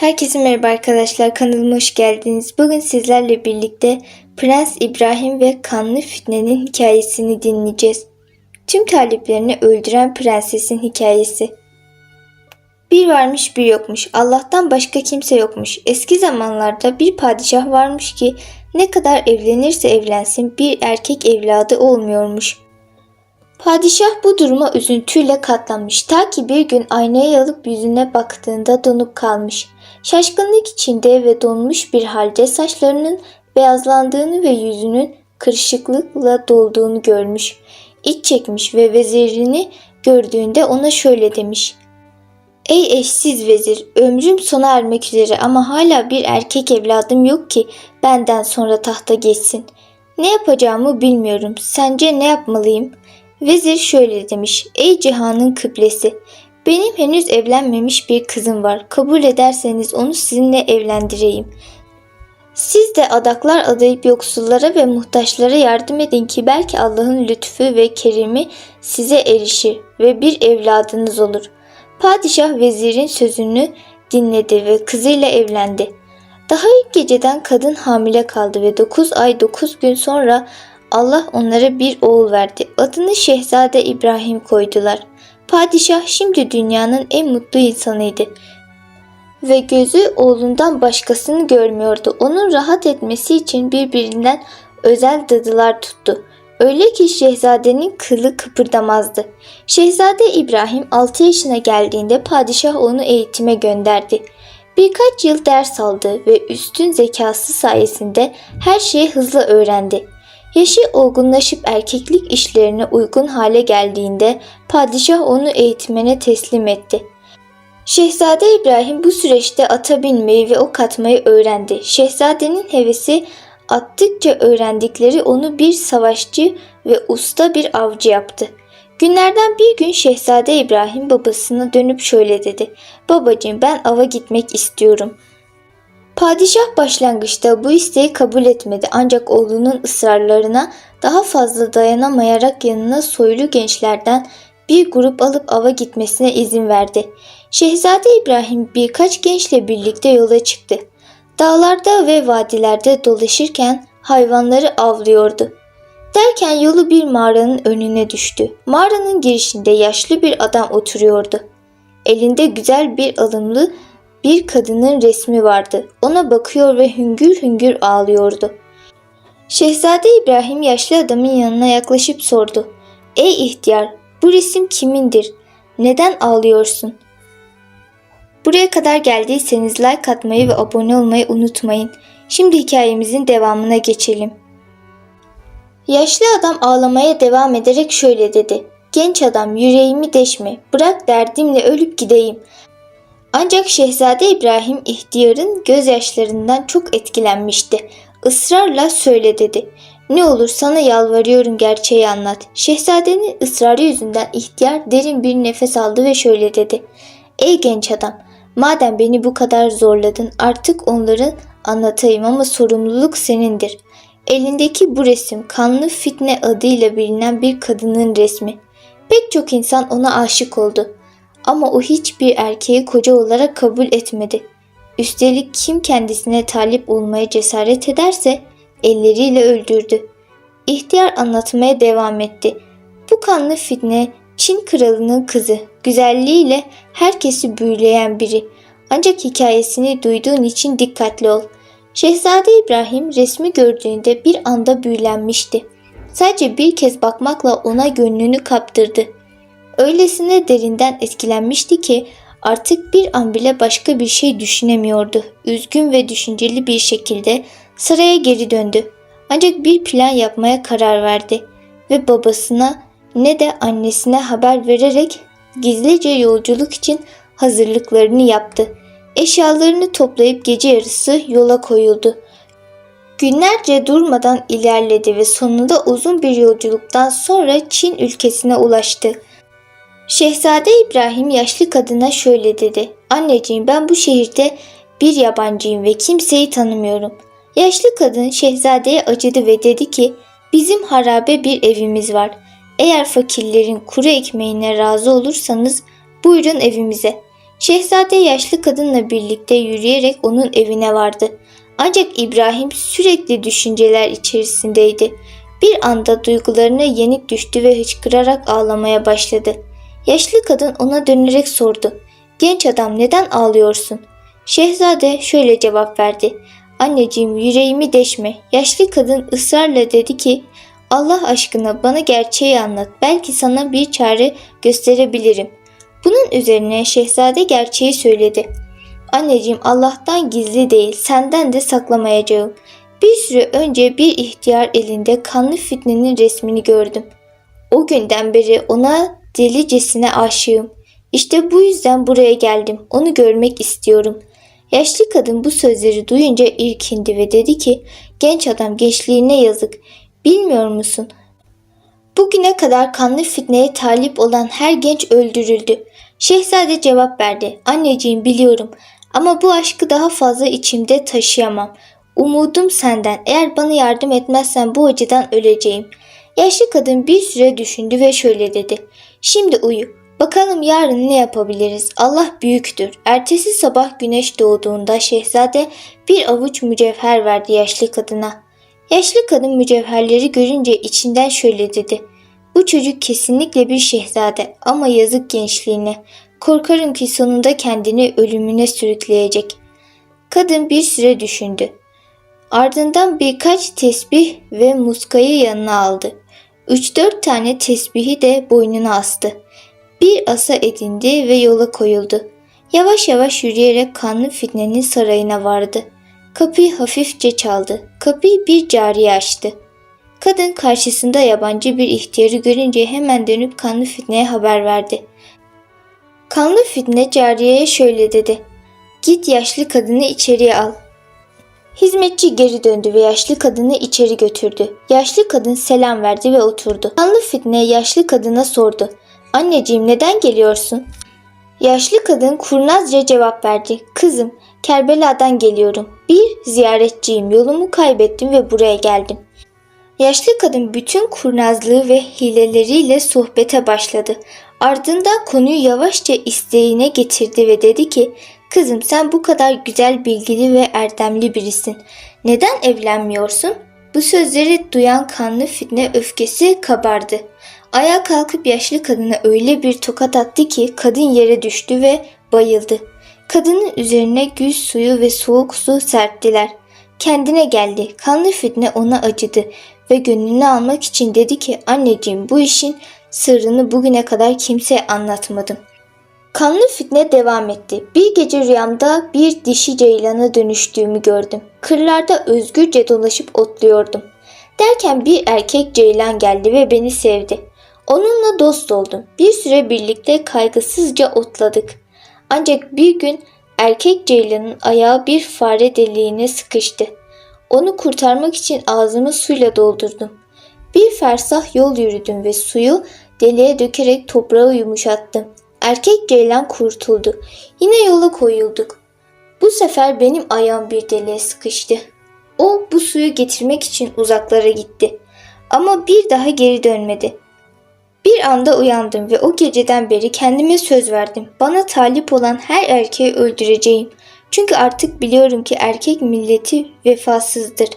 Herkese merhaba arkadaşlar kanalıma hoş geldiniz. Bugün sizlerle birlikte Prens İbrahim ve Kanlı Fitne'nin hikayesini dinleyeceğiz. Tüm taliplerini öldüren prensesin hikayesi. Bir varmış bir yokmuş. Allah'tan başka kimse yokmuş. Eski zamanlarda bir padişah varmış ki ne kadar evlenirse evlensin bir erkek evladı olmuyormuş. Padişah bu duruma üzüntüyle katlanmış. Ta ki bir gün aynaya alıp yüzüne baktığında donup kalmış. Şaşkınlık içinde ve donmuş bir halde saçlarının beyazlandığını ve yüzünün kırışıklıkla dolduğunu görmüş. İç çekmiş ve vezirini gördüğünde ona şöyle demiş. Ey eşsiz vezir, ömrüm sona ermek üzere ama hala bir erkek evladım yok ki benden sonra tahta geçsin. Ne yapacağımı bilmiyorum. Sence ne yapmalıyım?'' Vezir şöyle demiş. Ey cihanın kıblesi. Benim henüz evlenmemiş bir kızım var. Kabul ederseniz onu sizinle evlendireyim. Siz de adaklar adayıp yoksullara ve muhtaçlara yardım edin ki belki Allah'ın lütfu ve kerimi size erişir ve bir evladınız olur. Padişah vezirin sözünü dinledi ve kızıyla evlendi. Daha ilk geceden kadın hamile kaldı ve 9 ay 9 gün sonra Allah onlara bir oğul verdi. Adını Şehzade İbrahim koydular. Padişah şimdi dünyanın en mutlu insanıydı. Ve gözü oğlundan başkasını görmüyordu. Onun rahat etmesi için birbirinden özel dadılar tuttu. Öyle ki şehzadenin kılı kıpırdamazdı. Şehzade İbrahim 6 yaşına geldiğinde padişah onu eğitime gönderdi. Birkaç yıl ders aldı ve üstün zekası sayesinde her şeyi hızlı öğrendi. Yaşı olgunlaşıp erkeklik işlerine uygun hale geldiğinde padişah onu eğitmene teslim etti. Şehzade İbrahim bu süreçte ata binmeyi ve ok atmayı öğrendi. Şehzadenin hevesi attıkça öğrendikleri onu bir savaşçı ve usta bir avcı yaptı. Günlerden bir gün Şehzade İbrahim babasına dönüp şöyle dedi. Babacığım ben ava gitmek istiyorum.'' Padişah başlangıçta bu isteği kabul etmedi ancak oğlunun ısrarlarına daha fazla dayanamayarak yanına soylu gençlerden bir grup alıp ava gitmesine izin verdi. Şehzade İbrahim birkaç gençle birlikte yola çıktı. Dağlarda ve vadilerde dolaşırken hayvanları avlıyordu. Derken yolu bir mağaranın önüne düştü. Mağaranın girişinde yaşlı bir adam oturuyordu. Elinde güzel bir alımlı bir kadının resmi vardı. Ona bakıyor ve hüngür hüngür ağlıyordu. Şehzade İbrahim yaşlı adamın yanına yaklaşıp sordu. Ey ihtiyar, bu resim kimindir? Neden ağlıyorsun? Buraya kadar geldiyseniz like atmayı ve abone olmayı unutmayın. Şimdi hikayemizin devamına geçelim. Yaşlı adam ağlamaya devam ederek şöyle dedi. Genç adam yüreğimi deşme, bırak derdimle ölüp gideyim. Ancak Şehzade İbrahim ihtiyarın gözyaşlarından çok etkilenmişti. Israrla söyle dedi. Ne olur sana yalvarıyorum gerçeği anlat. Şehzadenin ısrarı yüzünden ihtiyar derin bir nefes aldı ve şöyle dedi. Ey genç adam, madem beni bu kadar zorladın artık onların anlatayım ama sorumluluk senindir. Elindeki bu resim kanlı fitne adıyla bilinen bir kadının resmi. Pek çok insan ona aşık oldu. Ama o hiçbir erkeği koca olarak kabul etmedi. Üstelik kim kendisine talip olmaya cesaret ederse elleriyle öldürdü. İhtiyar anlatmaya devam etti. Bu kanlı fitne Çin kralının kızı, güzelliğiyle herkesi büyüleyen biri. Ancak hikayesini duyduğun için dikkatli ol. Şehzade İbrahim resmi gördüğünde bir anda büyülenmişti. Sadece bir kez bakmakla ona gönlünü kaptırdı. Öylesine derinden etkilenmişti ki artık bir an bile başka bir şey düşünemiyordu. Üzgün ve düşünceli bir şekilde saraya geri döndü. Ancak bir plan yapmaya karar verdi ve babasına ne de annesine haber vererek gizlice yolculuk için hazırlıklarını yaptı. Eşyalarını toplayıp gece yarısı yola koyuldu. Günlerce durmadan ilerledi ve sonunda uzun bir yolculuktan sonra Çin ülkesine ulaştı. Şehzade İbrahim yaşlı kadına şöyle dedi. Anneciğim ben bu şehirde bir yabancıyım ve kimseyi tanımıyorum. Yaşlı kadın şehzadeye acıdı ve dedi ki bizim harabe bir evimiz var. Eğer fakirlerin kuru ekmeğine razı olursanız buyurun evimize. Şehzade yaşlı kadınla birlikte yürüyerek onun evine vardı. Ancak İbrahim sürekli düşünceler içerisindeydi. Bir anda duygularına yenik düştü ve hıçkırarak ağlamaya başladı. Yaşlı kadın ona dönerek sordu. Genç adam neden ağlıyorsun? Şehzade şöyle cevap verdi. Anneciğim yüreğimi deşme. Yaşlı kadın ısrarla dedi ki Allah aşkına bana gerçeği anlat. Belki sana bir çare gösterebilirim. Bunun üzerine şehzade gerçeği söyledi. Anneciğim Allah'tan gizli değil, senden de saklamayacağım. Bir süre önce bir ihtiyar elinde kanlı fitnenin resmini gördüm. O günden beri ona delicesine aşığım. İşte bu yüzden buraya geldim. Onu görmek istiyorum. Yaşlı kadın bu sözleri duyunca irkindi ve dedi ki, genç adam gençliğine yazık. Bilmiyor musun? Bugüne kadar kanlı fitneye talip olan her genç öldürüldü. Şehzade cevap verdi. Anneciğim biliyorum ama bu aşkı daha fazla içimde taşıyamam. Umudum senden. Eğer bana yardım etmezsen bu acıdan öleceğim. Yaşlı kadın bir süre düşündü ve şöyle dedi. Şimdi uyu. Bakalım yarın ne yapabiliriz? Allah büyüktür. Ertesi sabah güneş doğduğunda şehzade bir avuç mücevher verdi yaşlı kadına. Yaşlı kadın mücevherleri görünce içinden şöyle dedi. Bu çocuk kesinlikle bir şehzade ama yazık gençliğine. Korkarım ki sonunda kendini ölümüne sürükleyecek. Kadın bir süre düşündü. Ardından birkaç tesbih ve muskayı yanına aldı. Üç dört tane tesbihi de boynuna astı. Bir asa edindi ve yola koyuldu. Yavaş yavaş yürüyerek kanlı fitnenin sarayına vardı. Kapıyı hafifçe çaldı. Kapıyı bir cariye açtı. Kadın karşısında yabancı bir ihtiyarı görünce hemen dönüp kanlı fitneye haber verdi. Kanlı fitne cariyeye şöyle dedi. Git yaşlı kadını içeriye al. Hizmetçi geri döndü ve yaşlı kadını içeri götürdü. Yaşlı kadın selam verdi ve oturdu. Kanlı fitne yaşlı kadına sordu. Anneciğim neden geliyorsun? Yaşlı kadın kurnazca cevap verdi. Kızım, Kerbela'dan geliyorum. Bir ziyaretçiyim. Yolumu kaybettim ve buraya geldim. Yaşlı kadın bütün kurnazlığı ve hileleriyle sohbete başladı. Ardından konuyu yavaşça isteğine getirdi ve dedi ki Kızım sen bu kadar güzel, bilgili ve erdemli birisin. Neden evlenmiyorsun? Bu sözleri duyan kanlı fitne öfkesi kabardı. Ayağa kalkıp yaşlı kadına öyle bir tokat attı ki kadın yere düştü ve bayıldı. Kadının üzerine gül suyu ve soğuk su serptiler. Kendine geldi. Kanlı fitne ona acıdı ve gönlünü almak için dedi ki anneciğim bu işin sırrını bugüne kadar kimseye anlatmadım. Kanlı fitne devam etti. Bir gece rüyamda bir dişi ceylana dönüştüğümü gördüm. Kırlarda özgürce dolaşıp otluyordum. Derken bir erkek ceylan geldi ve beni sevdi. Onunla dost oldum. Bir süre birlikte kaygısızca otladık. Ancak bir gün erkek ceylanın ayağı bir fare deliğine sıkıştı. Onu kurtarmak için ağzımı suyla doldurdum. Bir fersah yol yürüdüm ve suyu deliğe dökerek toprağı yumuşattım. Erkek ceylan kurtuldu. Yine yola koyulduk. Bu sefer benim ayağım bir deliğe sıkıştı. O bu suyu getirmek için uzaklara gitti. Ama bir daha geri dönmedi. Bir anda uyandım ve o geceden beri kendime söz verdim. Bana talip olan her erkeği öldüreceğim. Çünkü artık biliyorum ki erkek milleti vefasızdır.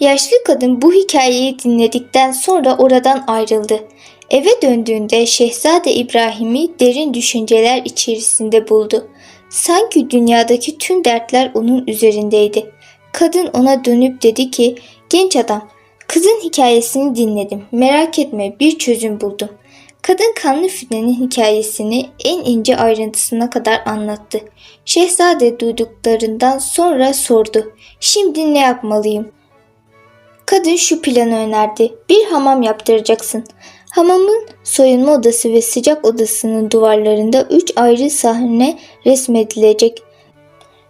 Yaşlı kadın bu hikayeyi dinledikten sonra oradan ayrıldı. Eve döndüğünde Şehzade İbrahim'i derin düşünceler içerisinde buldu. Sanki dünyadaki tüm dertler onun üzerindeydi. Kadın ona dönüp dedi ki, genç adam, kızın hikayesini dinledim. Merak etme bir çözüm buldum. Kadın kanlı fitnenin hikayesini en ince ayrıntısına kadar anlattı. Şehzade duyduklarından sonra sordu. Şimdi ne yapmalıyım? Kadın şu planı önerdi. Bir hamam yaptıracaksın. Hamamın soyunma odası ve sıcak odasının duvarlarında üç ayrı sahne resmedilecek.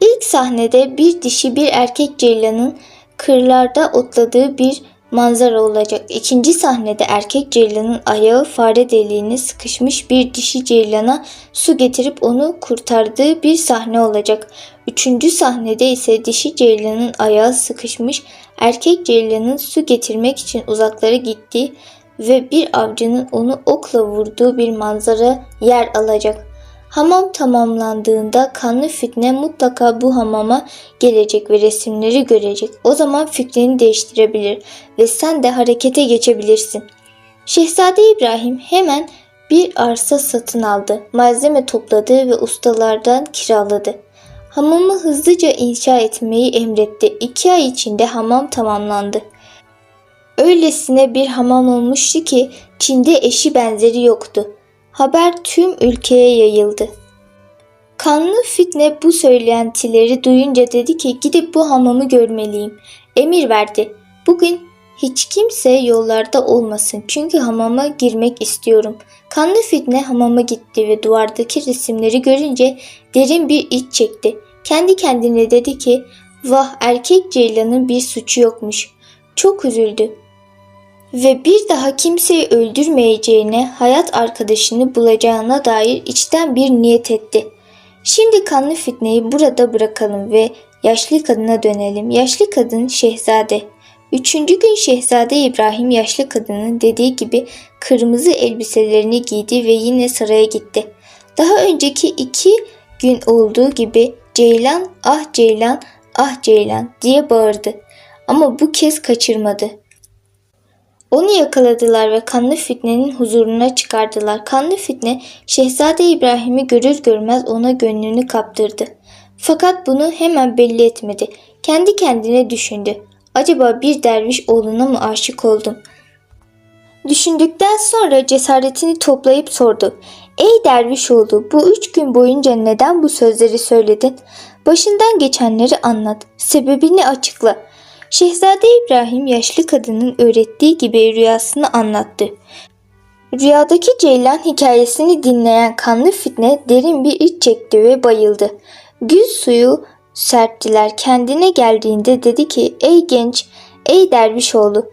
İlk sahnede bir dişi bir erkek ceylanın kırlarda otladığı bir manzara olacak. İkinci sahnede erkek ceylanın ayağı fare deliğine sıkışmış bir dişi ceylana su getirip onu kurtardığı bir sahne olacak. Üçüncü sahnede ise dişi ceylanın ayağı sıkışmış erkek ceylanın su getirmek için uzaklara gittiği ve bir avcının onu okla vurduğu bir manzara yer alacak. Hamam tamamlandığında kanlı fitne mutlaka bu hamama gelecek ve resimleri görecek. O zaman fikrini değiştirebilir ve sen de harekete geçebilirsin. Şehzade İbrahim hemen bir arsa satın aldı. Malzeme topladı ve ustalardan kiraladı. Hamamı hızlıca inşa etmeyi emretti. İki ay içinde hamam tamamlandı. Öylesine bir hamam olmuştu ki Çin'de eşi benzeri yoktu. Haber tüm ülkeye yayıldı. Kanlı Fitne bu söylentileri duyunca dedi ki gidip bu hamamı görmeliyim. Emir verdi. Bugün hiç kimse yollarda olmasın çünkü hamama girmek istiyorum. Kanlı Fitne hamama gitti ve duvardaki resimleri görünce derin bir iç çekti. Kendi kendine dedi ki vah erkek ceylanın bir suçu yokmuş. Çok üzüldü ve bir daha kimseyi öldürmeyeceğine, hayat arkadaşını bulacağına dair içten bir niyet etti. Şimdi kanlı fitneyi burada bırakalım ve yaşlı kadına dönelim. Yaşlı kadın şehzade. Üçüncü gün Şehzade İbrahim yaşlı kadının dediği gibi kırmızı elbiselerini giydi ve yine saraya gitti. Daha önceki iki gün olduğu gibi Ceylan ah Ceylan ah Ceylan diye bağırdı. Ama bu kez kaçırmadı. Onu yakaladılar ve Kanlı Fitne'nin huzuruna çıkardılar. Kanlı Fitne Şehzade İbrahim'i görür görmez ona gönlünü kaptırdı. Fakat bunu hemen belli etmedi. Kendi kendine düşündü. Acaba bir derviş oğluna mı aşık oldum? Düşündükten sonra cesaretini toplayıp sordu. Ey derviş oğlu bu üç gün boyunca neden bu sözleri söyledin? Başından geçenleri anlat. Sebebini açıkla. Şehzade İbrahim yaşlı kadının öğrettiği gibi rüyasını anlattı. Rüyadaki Ceylan hikayesini dinleyen kanlı fitne derin bir iç çekti ve bayıldı. Güz suyu serptiler. Kendine geldiğinde dedi ki ey genç, ey derviş oğlu.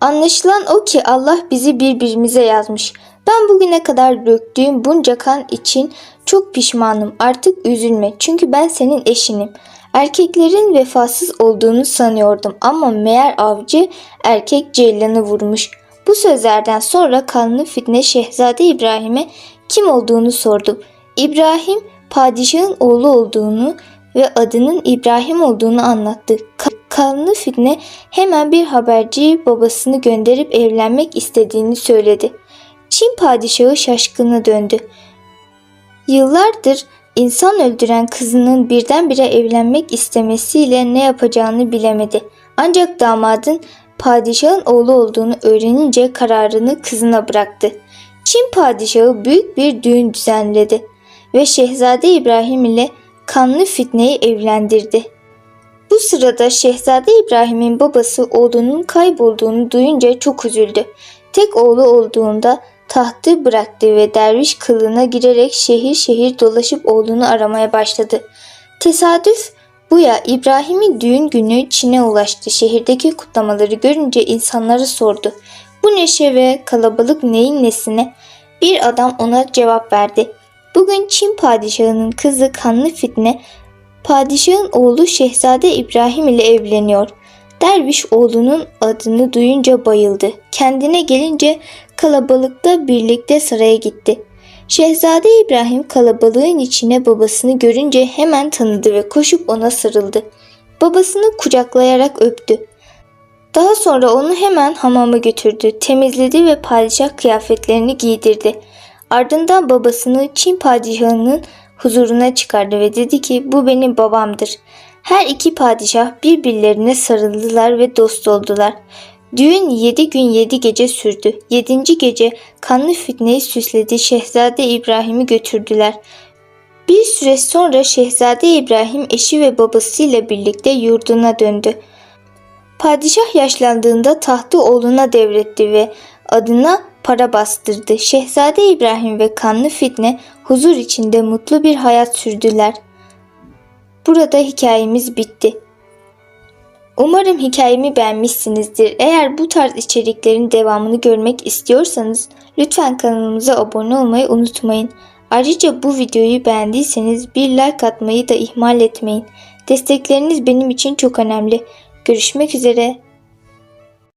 Anlaşılan o ki Allah bizi birbirimize yazmış. Ben bugüne kadar döktüğüm bunca kan için çok pişmanım. Artık üzülme çünkü ben senin eşinim. Erkeklerin vefasız olduğunu sanıyordum ama meğer avcı erkek ceylanı vurmuş. Bu sözlerden sonra kanlı fitne Şehzade İbrahim'e kim olduğunu sordu. İbrahim padişahın oğlu olduğunu ve adının İbrahim olduğunu anlattı. Kanlı fitne hemen bir haberci babasını gönderip evlenmek istediğini söyledi. Çin padişahı şaşkına döndü. Yıllardır İnsan öldüren kızının birdenbire evlenmek istemesiyle ne yapacağını bilemedi. Ancak damadın padişahın oğlu olduğunu öğrenince kararını kızına bıraktı. Çin padişahı büyük bir düğün düzenledi ve Şehzade İbrahim ile kanlı fitneyi evlendirdi. Bu sırada Şehzade İbrahim'in babası oğlunun kaybolduğunu duyunca çok üzüldü. Tek oğlu olduğunda tahtı bıraktı ve derviş kılığına girerek şehir şehir dolaşıp oğlunu aramaya başladı. Tesadüf bu ya İbrahim'in düğün günü Çin'e ulaştı. Şehirdeki kutlamaları görünce insanları sordu. Bu neşe ve kalabalık neyin nesine? Bir adam ona cevap verdi. Bugün Çin padişahının kızı Kanlı Fitne, padişahın oğlu Şehzade İbrahim ile evleniyor. Derviş oğlunun adını duyunca bayıldı. Kendine gelince kalabalıkta birlikte saraya gitti. Şehzade İbrahim kalabalığın içine babasını görünce hemen tanıdı ve koşup ona sarıldı. Babasını kucaklayarak öptü. Daha sonra onu hemen hamama götürdü, temizledi ve padişah kıyafetlerini giydirdi. Ardından babasını Çin padişahının huzuruna çıkardı ve dedi ki bu benim babamdır. Her iki padişah birbirlerine sarıldılar ve dost oldular. Düğün yedi gün yedi gece sürdü. Yedinci gece kanlı fitneyi süsledi Şehzade İbrahim'i götürdüler. Bir süre sonra Şehzade İbrahim eşi ve babasıyla birlikte yurduna döndü. Padişah yaşlandığında tahtı oğluna devretti ve adına para bastırdı. Şehzade İbrahim ve kanlı fitne huzur içinde mutlu bir hayat sürdüler. Burada hikayemiz bitti. Umarım hikayemi beğenmişsinizdir. Eğer bu tarz içeriklerin devamını görmek istiyorsanız lütfen kanalımıza abone olmayı unutmayın. Ayrıca bu videoyu beğendiyseniz bir like atmayı da ihmal etmeyin. Destekleriniz benim için çok önemli. Görüşmek üzere.